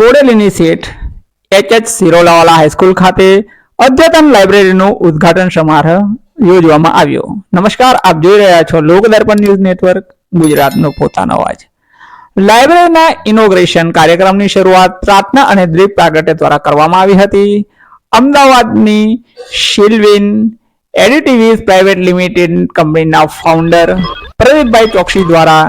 બોડેલીની Seth H H Sirolawala high school ખાતે અદ્યતન લાઇબ્રેરીનું ઉદ્ઘાટન સમારોહ યોજવામાં આવ્યો. નમસ્કાર, આપ જોઈ રહ્યા છો લોકદર્પણ ન્યૂઝ નેટવર્ક, ગુજરાતનો પોતાનો અવાજ. લાઇબ્રેરીના ઇનોગ્રેશન કાર્યક્રમની શરૂઆત પ્રાર્થના અને દ્વીપ પ્રાગટ્ય દ્વારા કરવામાં આવી હતી. અમદાવાદની શિલ્વિન એડિટીવીઝ પ્રાઇવેટ લિમિટેડ કંપનીના ફાઉન્ડર પ્રદીપભાઈ ચોકસી દ્વારા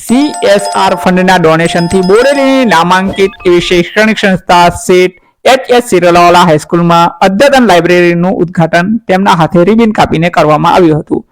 સીએસઆર ફંડના ડોનેશનથી બોરેલીની નામાંકિત એવી શૈક્ષણિક સંસ્થા સેટ એચ એસ સિરલાવાલા હાઈસ્કૂલમાં અદ્યતન લાઇબ્રેરીનું ઉદ્ઘાટન તેમના હાથે રિબિન કાપીને કરવામાં આવ્યું હતું.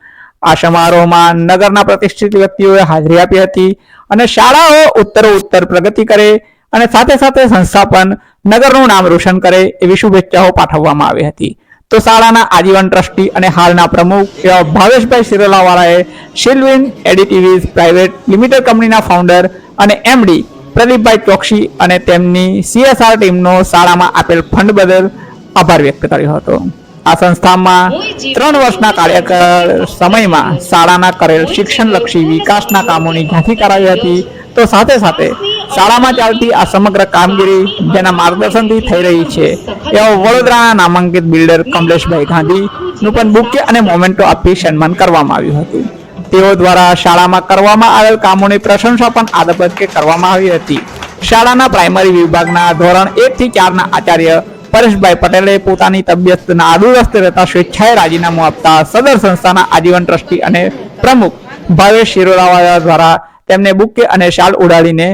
આ સમારોહમાં નગરના પ્રતિષ્ઠિત વ્યક્તિઓએ હાજરી આપી હતી અને શાળાઓ ઉત્તરો ઉત્તર પ્રગતિ કરે અને સાથે સાથે સંસ્થાપન નગરનું નામ રોશન કરે એવી શુભેચ્છાઓ પાઠવવામાં આવી હતી. તો શાળાના આજીવન ટ્રસ્ટી અને હાલના પ્રમુખ એવા ભાવેશભાઈ શિરોલાવાળાએ શિલવિન એડિટિવીઝ પ્રાઇવેટ લિમિટેડ કંપનીના ફાઉન્ડર અને એમડી પ્રદીપભાઈ ચોકસી અને તેમની સીએસઆર ટીમનો શાળામાં આપેલ ફંડ બદલ આભાર વ્યક્ત કર્યો હતો. આ સંસ્થામાં ત્રણ વર્ષના કાર્યકાળ સમયમાં શાળાના કરેલ શિક્ષણલક્ષી વિકાસના કામોની ઝાંખી કરાવી હતી. તો સાથે સાથે શાળામાં ચાલતી આ સમગ્ર કામગીરી જેના માર્ગદર્શનથી થઈ રહી છે, એવા વડોદરાના નામાંકિત બિલ્ડર કમલેશભાઈ ગાંધીનું પણ બુકે અને મોમેન્ટો આપી સન્માન કરવામાં આવ્યું હતું. તેઓ દ્વારા શાળામાં કરવામાં આવેલ કામોની પ્રશંસા પણ આદબકે કરવામાં આવી હતી. શાળાના પ્રાઇમરી વિભાગના ધોરણ એક થી ચારના આચાર્ય પરેશભાઈ પટેલે પોતાની તબિયત નાદુરસ્ત રહેતા સ્વેચ્છાએ રાજીનામું આપતા સદર સંસ્થાના આજીવન ટ્રસ્ટી અને પ્રમુખ ભાવેશ શિરોરાવાલા દ્વારા તેમને બુકે અને શાલ ઉડાડીને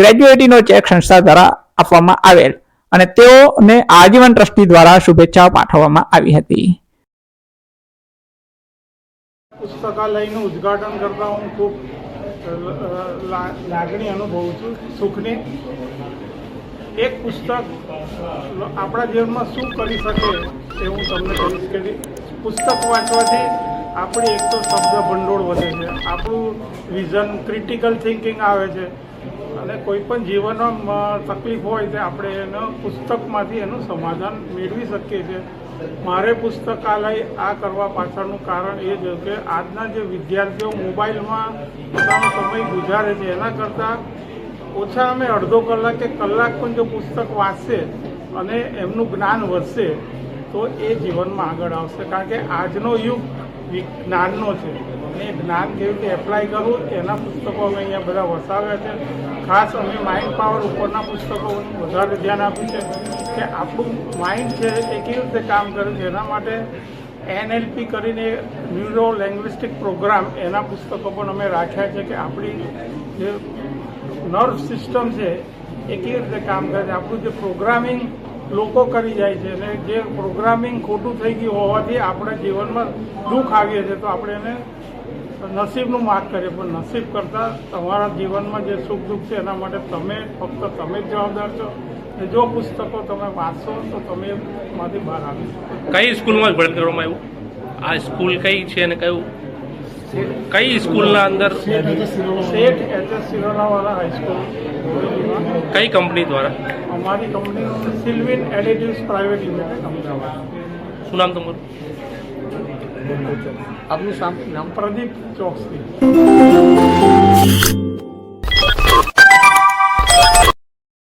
ગ્રેજ્યુએટીનો ચેક સંસ્થા દ્વારા આપવામાં આવેલ અને તેઓને આજીવન ટ્રસ્ટી દ્વારા શુભેચ્છાઓ પાઠવવામાં આવી હતી. પુસ્તકાલયનું ઉદ્ઘાટન કરતા હું ખૂબ લાગણી અનુભવું છું, સુખની. એક પુસ્તક, આપણા જીવનમાં શું કરી શકે તે હું તમને કહીશ કે પુસ્તક વાંચવાથી આપણી એક તો શબ્દ ભંડોળ વધે છે, આપણું વિઝન ક્રિટિકલ થિંકિંગ આવે છે. અને કોઈ પણ જીવનમાં તકલીફ હોય તે આપણે એનો પુસ્તકમાંથી એનું સમાધાન મેળવી શકીએ છીએ. મારે પુસ્તકાલય આ કરવા પાછળનું કારણ એ છે કે આજના જે વિદ્યાર્થીઓ મોબાઈલમાં પોતાનો સમય ગુજારે છે, એના કરતાં ઓછા અમે અડધો કલાક કે કલાક પણ જો પુસ્તક વાંચશે અને એમનું જ્ઞાન વધશે, તો એ જીવનમાં આગળ આવશે. કારણ કે આજનો યુગ જ્ઞાનનો છે. એ જ્ઞાન કેવી રીતે એપ્લાય કરવું, એના પુસ્તકો અમે અહીંયા બધા વસાવ્યા છે. ખાસ અમે માઇન્ડ પાવર ઉપરના પુસ્તકો વધારે ધ્યાન આપ્યું છે કે આપણું માઇન્ડ છે એ કેવી રીતે કામ કરે છે, એના માટે એનએલપી કરીને ન્યુરો લેંગ્વિસ્ટિક પ્રોગ્રામ એના પુસ્તકો પણ અમે રાખ્યા છે કે આપણી જે નર્વ સિસ્ટમ છે એ કેવી રીતે કામ કરે છે, આપણું જે પ્રોગ્રામિંગ લોકો કરી જાય છે અને જે પ્રોગ્રામિંગ ખોટું થઈ ગયું હોવાથી આપણા જીવનમાં દુઃખ આવીએ છે, તો આપણે એને નસીબનું માર્ગ કરીએ પણ નસીબ કરતાં તમારા જીવનમાં જે સુખ દુઃખ છે એના માટે તમે ફક્ત તમે જ જવાબદાર છો. અને જો પુસ્તકો તમે વાંચશો તો તમે માંથી બહાર આવી શકો. કઈ સ્કૂલમાં ભણ કરવામાં આવ્યું? આ સ્કૂલ કઈ છે અને કયું? કઈ સ્કૂલના અંદર? Sheth H S Sironawala high school કઈ કંપની દ્વારા? અમારી company Silvin additives private limited Ahmedabad શું નામ તમારું? આપનું નામ પ્રદીપ ચોકસી